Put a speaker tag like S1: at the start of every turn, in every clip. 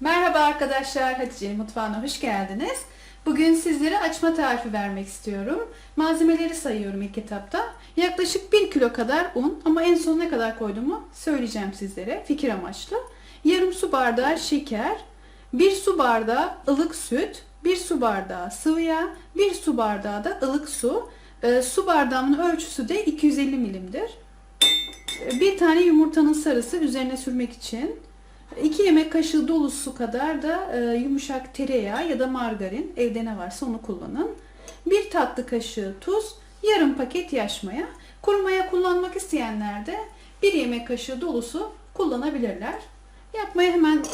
S1: Merhaba arkadaşlar, Hatice'nin mutfağına hoş geldiniz. Bugün sizlere açma tarifi vermek istiyorum. Malzemeleri sayıyorum ilk etapta. Yaklaşık 1 kilo kadar un ama en son ne kadar koyduğumu söyleyeceğim sizlere fikir amaçlı. Yarım su bardağı şeker, 1 su bardağı ılık süt, 1 su bardağı sıvı yağ, 1 su bardağı da ılık su. Ee, su bardağımın ölçüsü de 250 milimdir. Ee, Bir tane yumurtanın sarısı üzerine sürmek için 2 yemek kaşığı dolusu kadar da e, yumuşak tereyağı ya da margarin evde ne varsa onu kullanın. 1 tatlı kaşığı tuz, yarım paket yaş maya. Kuru maya kullanmak isteyenler de 1 yemek kaşığı dolusu kullanabilirler. Yapmaya hemen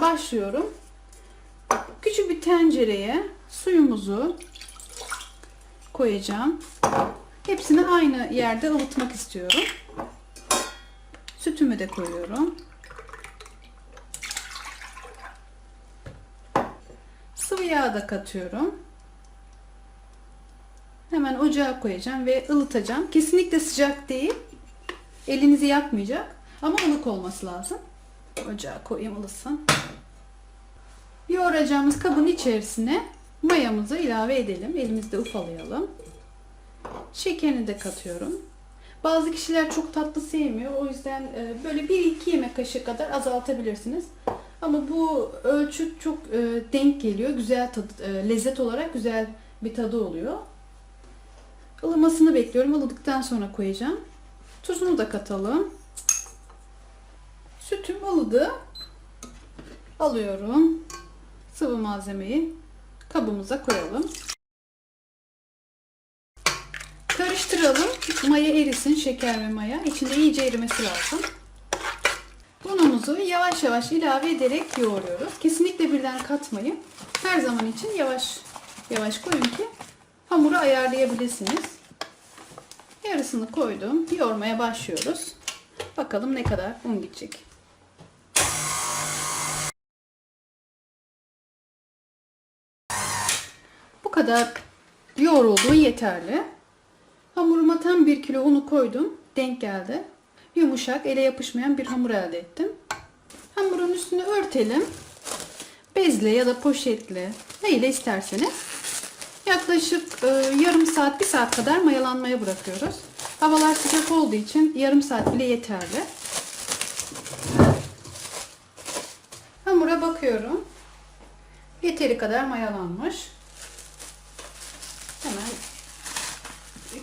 S1: başlıyorum. Küçük bir tencereye suyumuzu koyacağım. Hepsini aynı yerde ılıtmak istiyorum. Sütümü de koyuyorum. Sıvı yağ da katıyorum. Hemen ocağa koyacağım ve ılıtacağım. Kesinlikle sıcak değil. Elinizi yakmayacak ama ılık olması lazım. Ocağa koyayım ılısın. Yoğuracağımız kabın içerisine mayamızı ilave edelim. Elimizde ufalayalım. Şekerini de katıyorum. Bazı kişiler çok tatlı sevmiyor. O yüzden e, böyle 1-2 yemek kaşığı kadar azaltabilirsiniz. Ama bu ölçü çok e, denk geliyor. Güzel tadı, e, lezzet olarak güzel bir tadı oluyor. Ilımasını bekliyorum. Ilıdıktan sonra koyacağım. Tuzunu da katalım. Sütüm ılıdı. Alıyorum. Sıvı malzemeyi kabımıza koyalım. Karıştıralım. Maya erisin. Şeker ve maya. İçinde iyice erimesi lazım. Unumuzu yavaş yavaş ilave ederek yoğuruyoruz. Kesinlikle birden katmayın. Her zaman için yavaş yavaş koyun ki hamuru ayarlayabilirsiniz. Yarısını koydum. Yoğurmaya başlıyoruz. Bakalım ne kadar un gidecek. Bu kadar yoğrulduğu yeterli. Hamuruma tam 1 kilo unu koydum. Denk geldi. Yumuşak, ele yapışmayan bir hamur elde ettim. Hamurun üstünü örtelim. Bezle ya da poşetle neyle isterseniz. Yaklaşık e, yarım saat, bir saat kadar mayalanmaya bırakıyoruz. Havalar sıcak olduğu için yarım saat bile yeterli. Hamura bakıyorum. Yeteri kadar mayalanmış. Hemen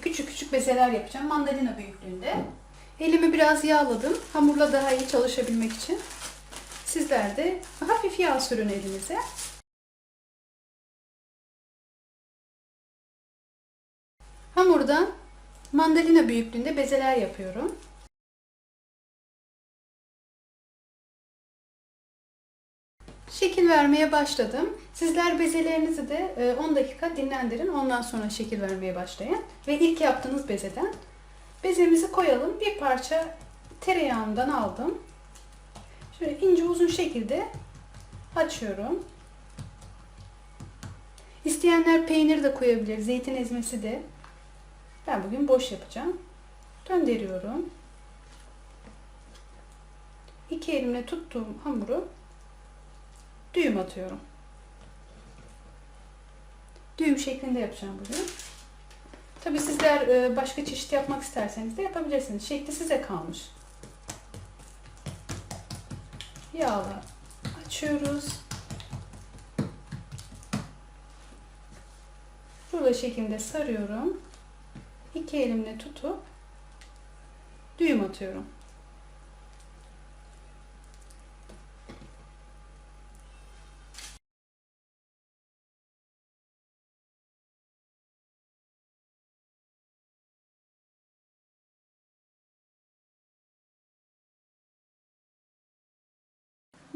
S1: küçük küçük bezeler yapacağım. Mandalina büyüklüğünde. Elimi biraz yağladım. Hamurla daha iyi çalışabilmek için. Sizler de hafif yağ sürün elinize. Hamurdan mandalina büyüklüğünde bezeler yapıyorum. Şekil vermeye başladım. Sizler bezelerinizi de e, 10 dakika dinlendirin. Ondan sonra şekil vermeye başlayın. Ve ilk yaptığınız bezeden bezemizi koyalım. Bir parça tereyağından aldım. Şöyle ince uzun şekilde açıyorum. İsteyenler peynir de koyabilir. Zeytin ezmesi de. Ben bugün boş yapacağım. Döndürüyorum. İki elimle tuttuğum hamuru düğüm atıyorum. Düğüm şeklinde yapacağım bugün. Tabii sizler e, başka çeşit yapmak isterseniz de yapabilirsiniz. Şekli size kalmış. Yağla açıyoruz. Rulo şeklinde sarıyorum. İki elimle tutup düğüm atıyorum.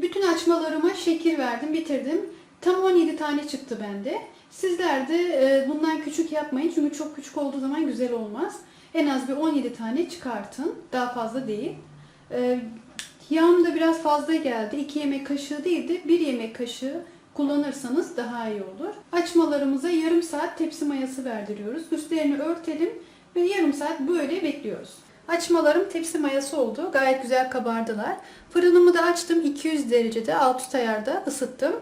S1: Bütün açmalarıma şekil verdim, bitirdim. Tam 17 tane çıktı bende. Sizler de e, bundan küçük yapmayın çünkü çok küçük olduğu zaman güzel olmaz. En az bir 17 tane çıkartın. Daha fazla değil. E, yağım da biraz fazla geldi. 2 yemek kaşığı değil de 1 yemek kaşığı kullanırsanız daha iyi olur. Açmalarımıza yarım saat tepsi mayası verdiriyoruz. Üstlerini örtelim ve yarım saat böyle bekliyoruz. Açmalarım tepsi mayası oldu. Gayet güzel kabardılar. Fırınımı da açtım. 200 derecede alt üst ayarda ısıttım.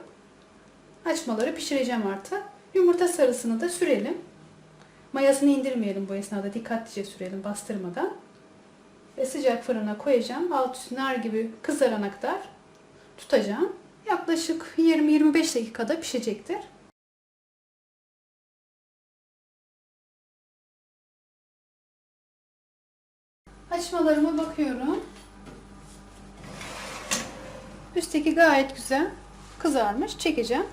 S1: Açmaları pişireceğim artık. Yumurta sarısını da sürelim. Mayasını indirmeyelim bu esnada. Dikkatlice sürelim bastırmadan. Ve sıcak fırına koyacağım. Alt üstü nar gibi kızarana kadar tutacağım. Yaklaşık 20-25 dakikada pişecektir. Açmalarıma bakıyorum. Üstteki gayet güzel kızarmış. Çekeceğim.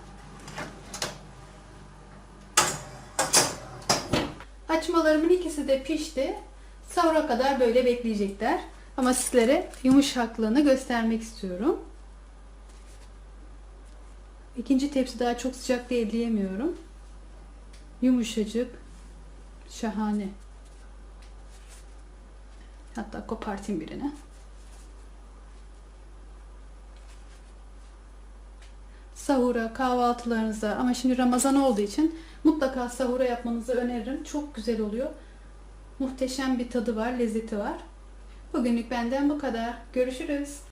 S1: Açmalarımın ikisi de pişti. Sahura kadar böyle bekleyecekler. Ama sizlere yumuşaklığını göstermek istiyorum. İkinci tepsi daha çok sıcak diye elleyemiyorum. Yumuşacık. Şahane. Hatta kopartayım birini. Sahura, kahvaltılarınıza ama şimdi Ramazan olduğu için mutlaka sahura yapmanızı öneririm. Çok güzel oluyor. Muhteşem bir tadı var, lezzeti var. Bugünlük benden bu kadar. Görüşürüz.